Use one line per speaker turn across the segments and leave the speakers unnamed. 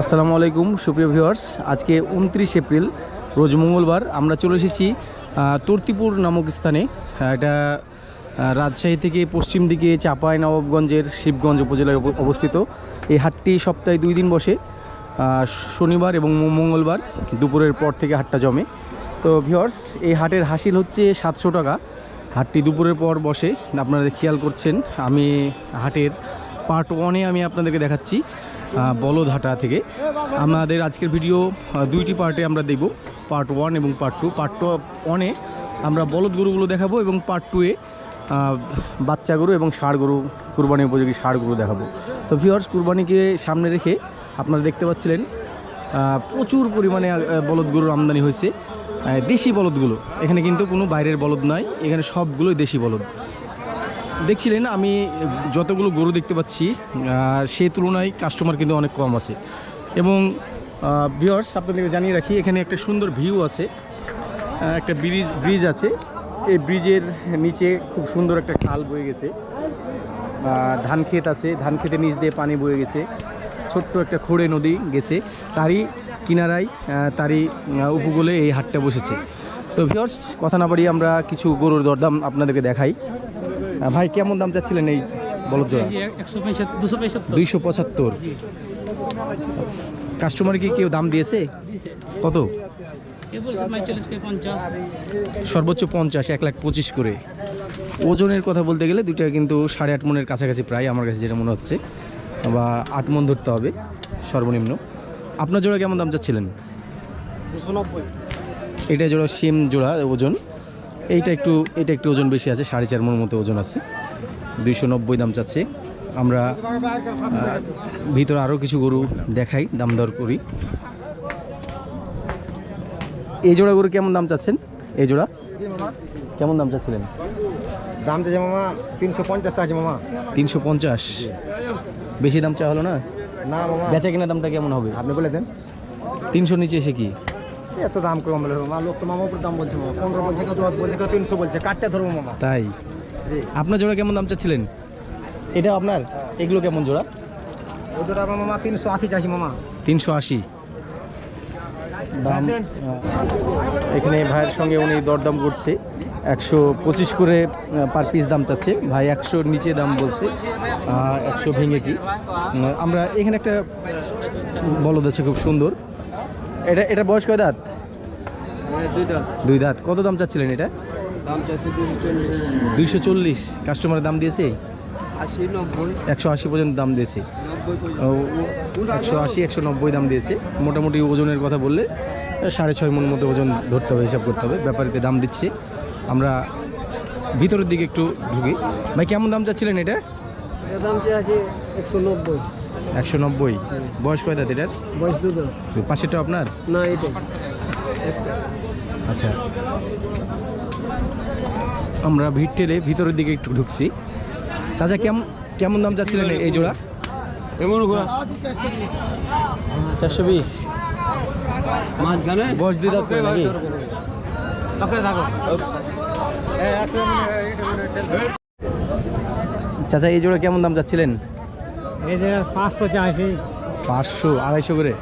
আসসালামু আলাইকুম, সুপ্রিয় ভিউয়ার্স। আজকে উনত্রিশ এপ্রিল, রোজ মঙ্গলবার। আমরা চলে এসেছি তর্তিপুর নামক স্থানে। এটা রাজশাহী থেকে পশ্চিম দিকে চাপাই নবাবগঞ্জের শিবগঞ্জ উপজেলায় অবস্থিত। এই হাটটি সপ্তাহে দুই দিন বসে শনিবার এবং মঙ্গলবার দুপুরের পর থেকে হাটটা জমে। তো ভিউয়ার্স, এই হাটের হাসিল হচ্ছে সাতশো টাকা। হাটটি দুপুরের পর বসে। আপনারা খেয়াল করছেন, আমি হাটের পার্ট ওয়ানে আমি আপনাদেরকে দেখাচ্ছি বলদহাটা থেকে। আমাদের আজকের ভিডিও দুইটি পার্টে আমরা দেখব পার্ট ওয়ান এবং পার্ট টু পার্ট টু ওয়ানে আমরা বলদ গরুগুলো দেখাবো এবং পার্ট টুয়ে বাচ্চা গরু এবং ষাড় গরু, কুরবানি উপযোগী ষাড় গরু দেখাবো। তো ভিওর্স কুরবানিকে সামনে রেখে আপনারা দেখতে পাচ্ছিলেন প্রচুর পরিমাণে বলদ গরুর আমদানি হয়েছে। দেশি বলদগুলো। এখানে কিন্তু কোনো বাইরের বলদ নয় এখানে সবগুলোই দেশি বলদ। দেখছিলেন, আমি যতগুলো গরু দেখতে পাচ্ছি সেই তুলনায় কাস্টমার কিন্তু অনেক কম আছে। এবং ভিওর্স আপনাদেরকে জানিয়ে রাখি, এখানে একটা সুন্দর ভিউ আছে একটা ব্রিজ ব্রিজ আছে। এই ব্রিজের নিচে খুব সুন্দর একটা খাল বয়ে গেছে। ধান ক্ষেত আছে, ধান ক্ষেতের নিচ দিয়ে পানি বয়ে গেছে। ছোট্ট একটা খোড়ে নদী গেছে। তারই কিনারায় তারই উপকূলে এই হাটটা বসেছে। তো ভিওর্স কথা না বাড়িয়ে আমরা কিছু গরুর দরদাম আপনাদেরকে দেখাই। ভাই কেমন দাম চাচ্ছিলেন এই বলদ জোড়া?
একশো পঁয়ষট্টি দুশো
দুইশো পঁচাত্তর। কাস্টমার কি কেউ দাম দিয়েছে? কত?
কে বলছে পঁয়তাল্লিশ কে পঞ্চাশ।
সর্বোচ্চ পঞ্চাশ এক লাখ পঁচিশ করে। ওজনের কথা বলতে গেলে দুইটা কিন্তু সাড়ে আট মনের কাছাকাছি প্রায় আমার কাছে যেটা মনে হচ্ছে। বা আট মন ধরতে হবে সর্বনিম্ন। আপনার জোড়া কেমন দাম চাচ্ছিলেন?
দুশো নব্বই।
এটা জোড়া সেম জোড়া ওজন। এইটা একটু এটা একটু ওজন বেশি আছে সাড়ে চার মন মতো ওজন আছে। দুইশো নব্বই দাম চাচ্ছে। আমরা ভিতরে আরও কিছু গরু দেখাই দাম দর করি। এই জোড়া গরু কেমন দাম চাচ্ছেন? এই জোড়া? কেমন দাম চাচ্ছিলেন?
দাম দিয়েছে মামা তিনশো পঞ্চাশ আছে মামা।
তিনশো পঞ্চাশ। বেশি দাম চা হলো না?
না মামা।
বেচা কিনা দামটা কেমন হবে?
আপনি বলে দেন।
তিনশো নিচে এসে কি?
এত দাম কম বলে মামা লোক তো মামা উপর দাম বলছে মামা। পনেরো বলছে কেউ দশ বলছে কেউ তিনশো বলছে কাটতে ধরবো মামা।
তাই?
জি।
আপনার জোড়া কেমন দাম চাচ্ছিলেন? এটা আপনার? এগুলো কেমন জোড়া?
ওদের আবার মামা তিনশো আশি চাইছি মামা।
তিনশো আশি। দাম এখানে ভাইয়ের সঙ্গে উনি দরদাম করছে। একশো পঁচিশ করে পার পিস দাম চাচ্ছে। ভাই একশোর নিচে দাম বলছে। একশো ভেঙে কি। আমরা এখানে একটা বলদ আছে খুব সুন্দর। এটা এটা বয়স কয় দাঁত?
দুই
দাঁত। কত দাম চাচ্ছিলেন এটা? দুইশো চল্লিশ। কাস্টমারের দাম দিয়েছে? একশো আশি পর্যন্ত দাম দিয়েছে। একশো আশি একশো নব্বই দাম দিয়েছে। মোটামুটি ওজনের কথা বললে সাড়ে ছয় মন মতো ওজন ধরতে হবে হিসাব করতে হবে। ব্যাপারীতে দাম দিচ্ছে। আমরা ভিতরের দিকে একটু ঢুকি। ভাই কেমন দাম চাচ্ছিলেন এটা?
দাম চেয়ে একশো নব্বই।
একশো নব্বই। বয়স কয় দাঁত এটার?
বয়স দুটো।
পাশেরটা আপনার?
না এটাই।
আচ্ছা। আমরা ভিড় ঠেলে ভিতরের দিকে একটু ঢুকছি। চাচা কেমন কেমন দাম চাচ্ছিলেন এই জোড়া?
এমন
চারশো বিশ।
মাঝখানে?
বয়স দিয়ে দাঁত করে নাকি? চাচা এই জোড়া কেমন দাম যাচ্ছিলেন
পাঁচশো চাইছি
পাঁচশো আড়াইশো করে?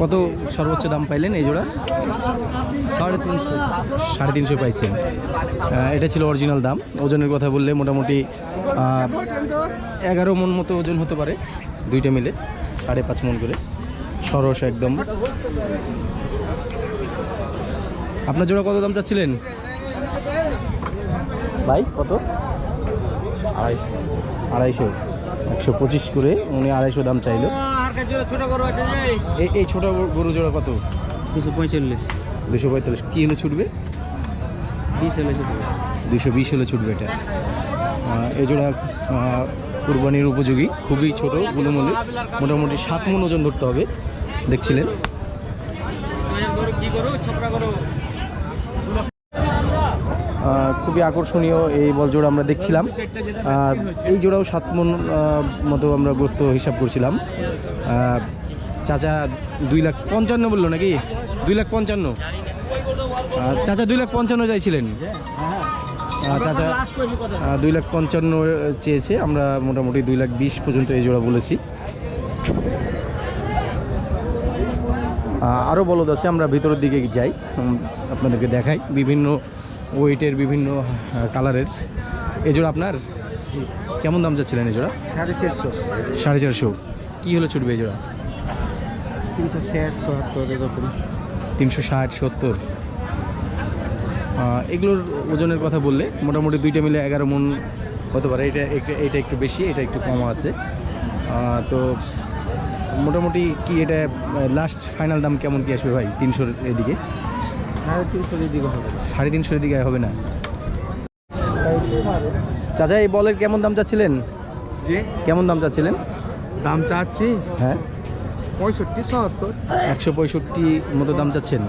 কত সর্বোচ্চ দাম পাইলেন এই জোড়া?
সাড়ে তিনশো।
সাড়ে তিনশো পাইছেন। এটা ছিল অরিজিনাল দাম। ওজনের কথা বললে মোটামুটি এগারো মন মতো ওজন হতে পারে দুইটা মিলে সাড়ে পাঁচ মন করে। সরস একদম। আপনার জোড়া কত দাম চাচ্ছিলেন? ভাই কত? আড়াইশো। আড়াইশো একশো পঁচিশ করে উনি আড়াইশো দাম চাইলো।
ছোট গরু আছে
এই এই ছোটো গরু জোড়া কত?
দুশো পঁয়তাল্লিশ।
দুশো পঁয়তাল্লিশ। কী হলে ছুটবে?
বিশ হলে শুধু
দুশো বিশ হলে ছুটবে এটা। এই জোড়া কুরবানির উপযোগী। খুবই ছোট গুণমূল্যে। মোটামুটি সাত মন ওজন ধরতে হবে। দেখছিলেন
গরু কি গরু ছোকরা গরু
আহ, খুবই আকর্ষণীয় এই বল জোড়া আমরা দেখছিলাম। আহ, এই জোড়াও সাত মন মতো আমরা গোস্ত হিসাব করছিলাম। চাচা দুই লাখ পঞ্চান্ন বলল নাকি? দুই লাখ পঞ্চান্ন? চাচা দুই লাখ পঞ্চান্ন চাইছিলেন। চাচা দুই লাখ পঞ্চান্ন চেয়েছে। আমরা মোটামুটি দুই লাখ বিশ পর্যন্ত এই জোড়া বলেছি। আরও বলদ আছে আমরা ভিতরের দিকে যাই আপনাদেরকে দেখাই। বিভিন্ন ওয়েটের বিভিন্ন কালারের। এই জোড়া আপনার? কেমন দাম যাচ্ছিলেন এই জোড়া?
সাড়ে চারশো।
সাড়ে চারশো। কী হলে ছুটবে এই জোড়া?
তিনশো ষাট চুয়াত্তর এরকম।
তিনশো ষাট সত্তর। এগুলোর ওজনের কথা বললে মোটামুটি দুইটা মিলে এগারো মন হতে পারে। এটা এটা একটু বেশি এটা একটু কম আছে। তো মোটামুটি কি এটা লাস্ট ফাইনাল দাম কেমন কি আসবে ভাই তিনশোর এদিকে?
সাড়ে তিনশো দিকে হবে
তিনশোর না। চাচা এই বলের কেমন দাম চাচ্ছিলেন? কেমন দাম চাচ্ছিলেন?
দাম চাচ্ছি
হ্যাঁ।
পঁয়ষট্টি সত্তর।
একশো পঁয়ষট্টি মতো দাম চাচ্ছেন।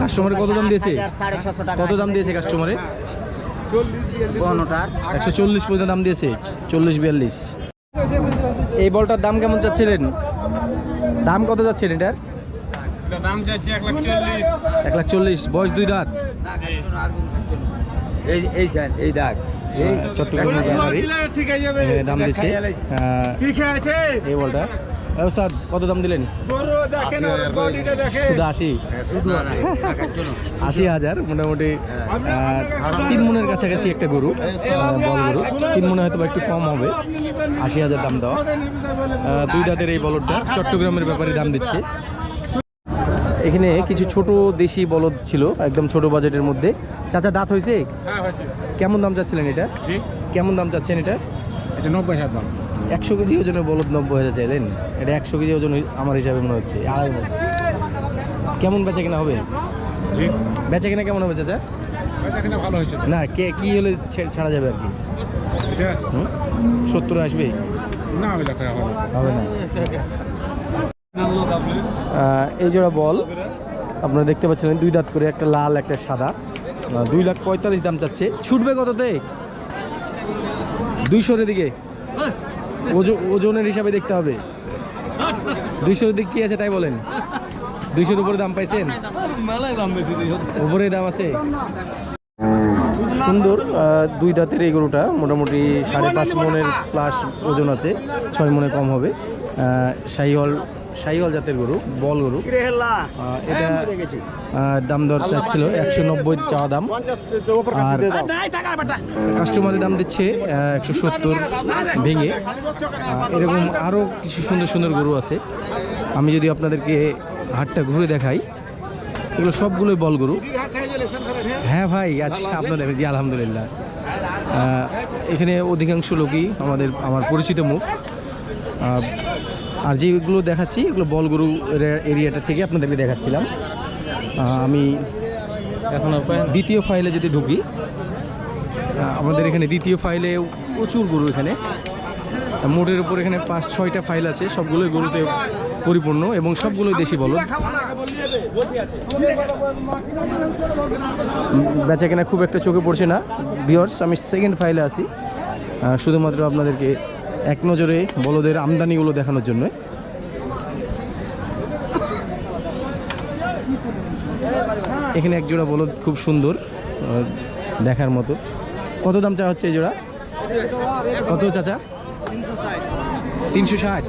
কাস্টমারে কত দাম দিয়েছে? কত দাম দিয়েছে কাস্টমারে? একশো চল্লিশ পর্যন্ত দাম দিয়েছে। চল্লিশ বিয়াল্লিশ। এই বলটার দাম কেমন চাচ্ছিলেন? দাম কত যাচ্ছেন এটার?
দাম এক লাখ চল্লিশ।
এক লাখ চল্লিশ বয়স দুই দাঁত।
এই এই স্যার এই দাগ।
চট্টগ্রামের দাম দিচ্ছে। আহ,
কি খেয়েছে?
এই বলটা। ওস্তাদ কত দাম দিলেন?
গরু দেখেন বডিটা দেখেন।
শুধু আশি? আশি। হাজার মোটামুটি তিন মনের কাছাকাছি একটা গরু বল গরু। তিন মনে হয়তো একটু কম হবে। আশি হাজার দাম দেওয়া। দুই দাঁতের এই বলদটা চট্টগ্রামের ব্যাপারে দাম দিচ্ছে। এখানে কিছু ছোট দেশি বলদ ছিল একদম ছোট বাজেটের মধ্যে। চাচা দাঁত হয়েছে? কেমন দাম চাচ্ছিলেন এটা? কেমন দাম চাচ্ছেন এটা?
এটা নব্বই হাজার দাম।
একশো কেজি ওজনের বলদ নব্বই হাজার চাইলেন? এটা একশো কেজি ওজন আমার হিসাবে মনে হচ্ছে। আড়াই। কেমন বেচা কেনা হবে? বেচা কেনা কেমন হবে চাচা?
ভালো হয়েছে।
না কে কি হলে ছাড়া যাবে আর কি? সত্তর আসবে?
না। হবে
না। এই জোড়া বল আপনারা দেখতে পাচ্ছিলেন দুই দাঁত করে একটা লাল একটা সাদা। দুই লাখ পঁয়তাল্লিশ দাম চাচ্ছে। ছুটবে কততে? দুইশোর দিকে ওজ- ওজনের হিসাবে দেখতে হবে। দুইশোর দিক কি আছে তাই বলেন? দুইশোর উপরে দাম পাইছেন? উপরে দাম আছে। সুন্দর দুই দাঁতের এই গরুটা। মোটামুটি সাড়ে পাঁচ মনের প্লাস ওজন আছে। ছয় মনে কম হবে। শাহিওয়াল শাহিওয়াল জাতের গরু বল গরু। এটা দাম দর চাচ্ছিল একশো নব্বই চাওয়া দাম। আর কাস্টমারের দাম দিচ্ছে একশো সত্তর ভেঙে। এরকম আরও কিছু সুন্দর সুন্দর গরু আছে। আমি যদি আপনাদেরকে হাটটা ঘুরে দেখাই এগুলো সবগুলোই বল গরু। হ্যাঁ ভাই আজকে আপনাদের জি আলহামদুলিল্লাহ। এখানে অধিকাংশ লোকই আমাদের আমার পরিচিত মুখ। আহ, আর যেগুলো দেখাচ্ছি এগুলো বলগরু এরিয়াটা থেকে আপনাদেরকে দেখাচ্ছিলাম। আমি এখন দ্বিতীয় ফাইলে যদি ঢুকি আমাদের এখানে দ্বিতীয় ফাইলে প্রচুর গরু এখানে। মোটের উপর এখানে পাঁচ ছয়টা ফাইল আছে সবগুলোই গরুতে পরিপূর্ণ এবং সবগুলোই দেশি বলদ। বেচা কেনা খুব একটা চোখে পড়ছে না। বিয়ার্স আমি সেকেন্ড ফাইলে আছি। শুধুমাত্র আপনাদেরকে এক নজরে বলদের আমদানিগুলো দেখানোর জন্য। এখানে এক জোড়া বলদ খুব সুন্দর দেখার মতো। কত দাম চা হচ্ছে এই জোড়া? কত চাচা? তিনশো ষাট।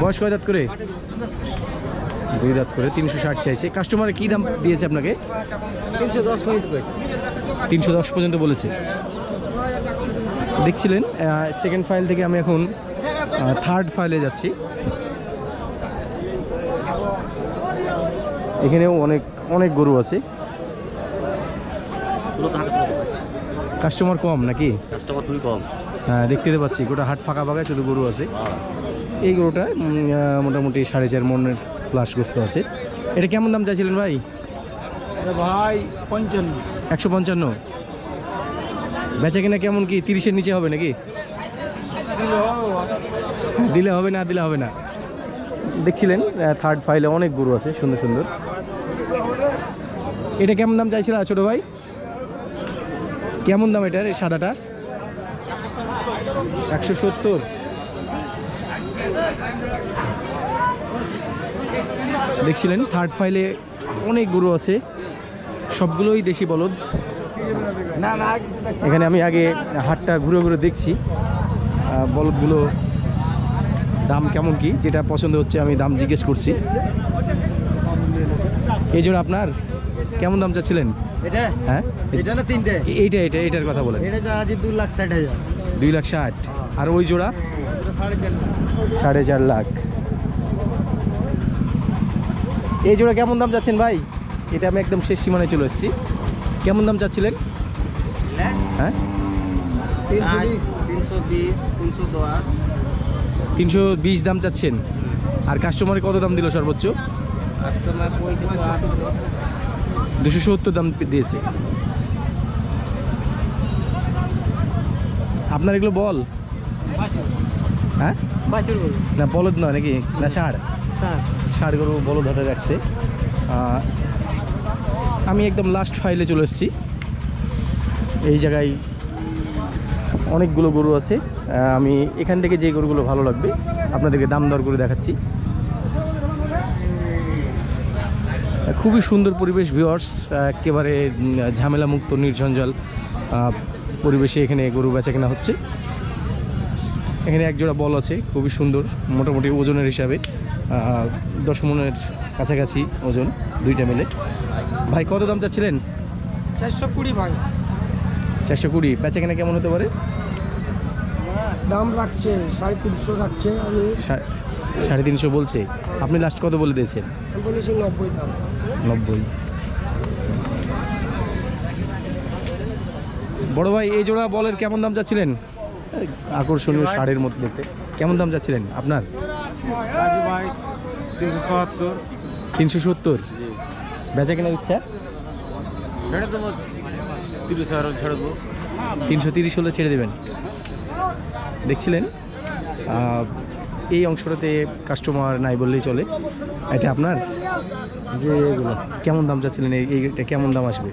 বয়স কয় দাঁত করে? দুই দাঁত করে তিনশো ষাট চাইছে। কাস্টমারে কী দাম দিয়েছে আপনাকে?
তিনশো দশ
তিনশো দশ পর্যন্ত বলেছে। দেখছিলেন সেকেন্ড ফাইল থেকে আমি এখন থার্ড ফাইলে যাচ্ছি। এখানেও অনেক অনেক গরু আছে। কাস্টমার কম নাকি?
কাস্টমার খুবই কম।
হ্যাঁ দেখতে তো পাচ্ছি গোটা হাট ফাঁকা ফাঁকা শুধু গরু আছে। এই গরুটা মোটামুটি সাড়ে চার মনের প্লাস গোস্ত আছে। এটা কেমন দাম চাইছিলেন ভাই?
ভাই পঞ্চান্ন।
একশো পঞ্চান্ন। বেচা কিনা কেমন কি তিরিশের নিচে হবে নাকি? দিলে হবে না, দিলে হবে না। দেখছিলেন থার্ড ফাইলে অনেক গরু আছে, সুন্দর সুন্দর। এটা কেমন দাম চাইছিল ছোট ভাই? কেমন দাম এটার এই সাদাটা? একশো সত্তর। দেখছিলেন থার্ড ফাইলে অনেক গরু আছে। সবগুলোই দেশি বলদ। এখানে আমি আগে হাটটা ঘুরে ঘুরে দেখছি। বলদগুলো দাম কেমন কি? যেটা পছন্দ হচ্ছে আমি দাম জিজ্ঞেস করছি। এই জোড়া আপনার? কেমন দাম চাচ্ছিলেন?
এটা?
হ্যাঁ?
না
এইটা এটা এইটার কথা বলেন। দুই লাখ ষাট আর ওই জোড়া?
সাড়ে চার লাখ।
এই জোড়া কেমন দাম চাচ্ছেন ভাই? এটা আমি একদম শেষ সীমানায় চলে এসেছি। কেমন দাম চাচ্ছিলেন? হ্যাঁ?
তিনশো বিশ তিনশো
বিশ দাম চাচ্ছেন। আর কাস্টমার কত দাম দিল সর্বোচ্চ? দুশো সত্তর দাম দিয়েছে। আপনার এগুলো বল। হ্যাঁ? না বলদ নয় নাকি? না ষাড়।
স্যার
ষাড় গরু বলদ হাটে রাখছে। আমি একদম লাস্ট ফাইলে চলে এসেছি। এই জায়গায় অনেকগুলো গরু আছে। আমি এখান থেকে যে গরুগুলো ভালো লাগবে, আপনাদেরকে দাম দর করে দেখাচ্ছি। খুবই সুন্দর পরিবেশ ভিওয়ার্স একেবারে ঝামেলামুক্ত, নির্ঝঞ্ঝাল পরিবেশে এখানে গরু বেচা কেনা হচ্ছে। এখানে একজোড়া বল আছে, খুবই সুন্দর, মোটামুটি ওজনের হিসাবে দশ মনের কাছাকাছি ওজন, দুইটা মিলে। ভাই কত দাম চাচ্ছিলেন?
চারশো কুড়ি ভাই।
চারশো কুড়ি। বেচা কেনা কেমন হতে পারে?
দাম রাখছে সাড়ে তিনশো রাখছে আমি।
সা- সাড়ে তিনশো বলছে। আপনি লাস্ট কত বলে দিয়েছেন?
বলেছি নব্বই দাম।
নব্বই। বড় ভাই এই জোড়া বলের কেমন দাম চাচ্ছিলেন? আকর্ষণীয় শাড়ির মধ্যে। দেখতে কেমন দাম চাচ্ছিলেন আপনার?
ভাই তিনশো চুয়াত্তর
তিনশো সত্তর। বেচা কেনার ইচ্ছা
ছেড়ে দেবো। তিরিশ হাজার ছেড়ে দেবো।
তিনশো তিরিশ হলে ছেড়ে দেবেন। দেখছিলেন? এই অংশটাতে কাস্টমার নাই বললেই চলে। এটা আপনার? যে এগুলো। কেমন দাম চাচ্ছিলেন? এই এইটা কেমন দাম আসবে?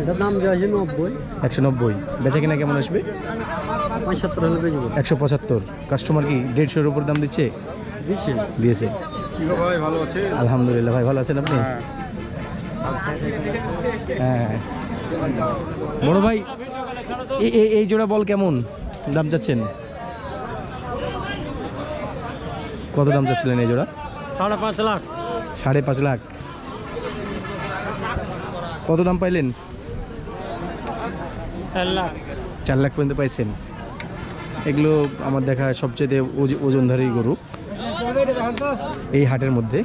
এটার দাম যে আছে নব্বই।
একশো নব্বই। বেচা কিনা কেমন আসবে?
পঁচাত্তর হলে
একশো পঁচাত্তর। কাস্টমার কি দেড়শোর উপর দাম দিচ্ছে? দিয়েছে।
কি ভাই ভালো আছে?
আলহামদুলিল্লাহ ভাই ভালো আছেন আপনি? হ্যাঁ। বড় ভাই এই জোড়া বল কেমন? দাম চাচ্ছেন? কত দাম চাচ্ছিলেন এই জোড়া?
সাড়ে পাঁচ লাখ।
সাড়ে পাঁচ লাখ। কত দাম পাইলেন?
চার লাখ।
চার লাখ পর্যন্ত পাইছেন। এগুলো আমার দেখা সবচেয়ে ওজ- ওজনধারী গরু। এই হাটের মধ্যে।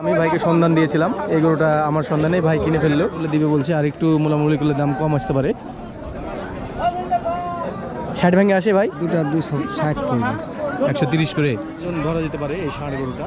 আমি ভাইকে সন্ধান দিয়েছিলাম। এই গরুটা আমার সন্ধানে ভাই কিনে ফেলল। বলে দিবে বলছে আর একটু মোলামুলি করলে দাম কম আসতে পারে। ষাট ভেঙে আসে ভাই?
দুটা দুশো ষাট
একশো তিরিশ করে। ভরা ধরা যেতে পারে এই ষাট গরুটা।